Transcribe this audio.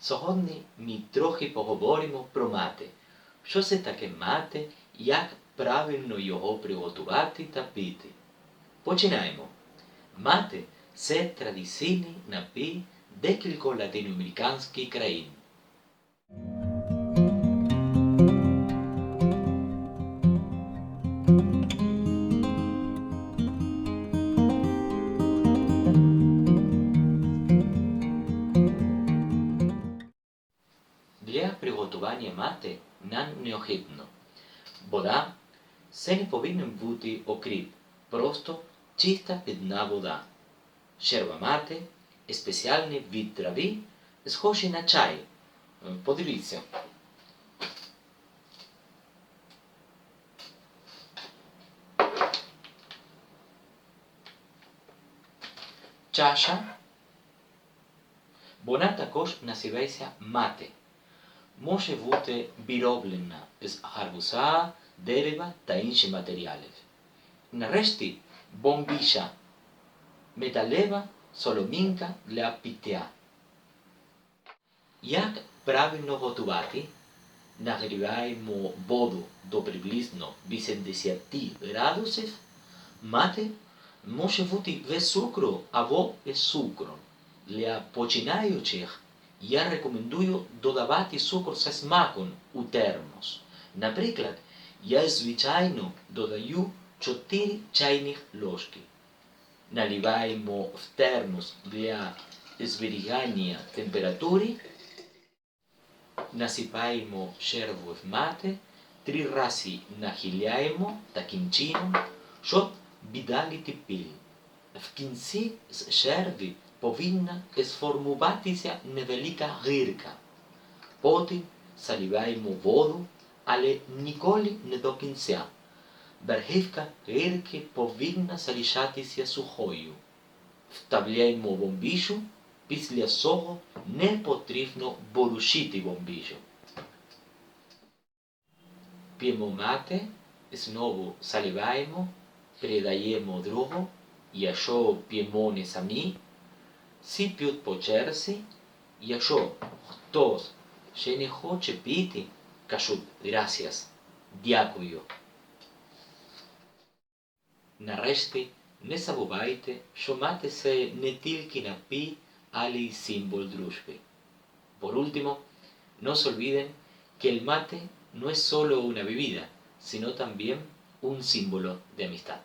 Сьогодні ми трохи поговоримо про мати. Що це таке мати, як правильно його приготувати та пити. Починаємо. Мати це традиційний напій декількох латиноамериканських країн. Для приготування мати нам необхідно вода, це не повинен бути окріп, просто чиста питна вода. Шерва мати, спеціальний від трави, схожий на чай. Подивіться. Чаша. Вона також називається мати. Може бути вироблена з гарбуза, дерева та інших матеріалів. Нарешті бомбіша металева соломінка для пиття. Як правильно готувати? Нагріваємо воду до приблизно 80 градусів. Мати може бути без цукру або з цукром. Для починаючих я рекомендую додавати цукор зі смаком у термос. Наприклад, я звичайно додаю 4 чайних ложки. Наливаємо в термос для зберігання температури. Насипаємо шерву в мати, три рази нахиляємо таким чином, щоб віддалити пиль. В кінці з шерви повинна сформуватися невелика гирка. Потім заливаємо воду, але ніколи не до кінця. Верхівка гирки повинна залишатися сухою. Вставляємо бомбішу, після цього не потрібно ворушити бомбішу. П'ємо мати, знову заливаємо, передаємо другу, якщо п'ємо не самі, всі п'ють по черзі, якщо хтось ще не хоче піти, кажуть gracias, дякую. Нарешті, не забувайте, що мати це не тільки напій, але й символ дружби. Por último, no se olviden que el mate no es solo una bebida, sino también un símbolo de amistad.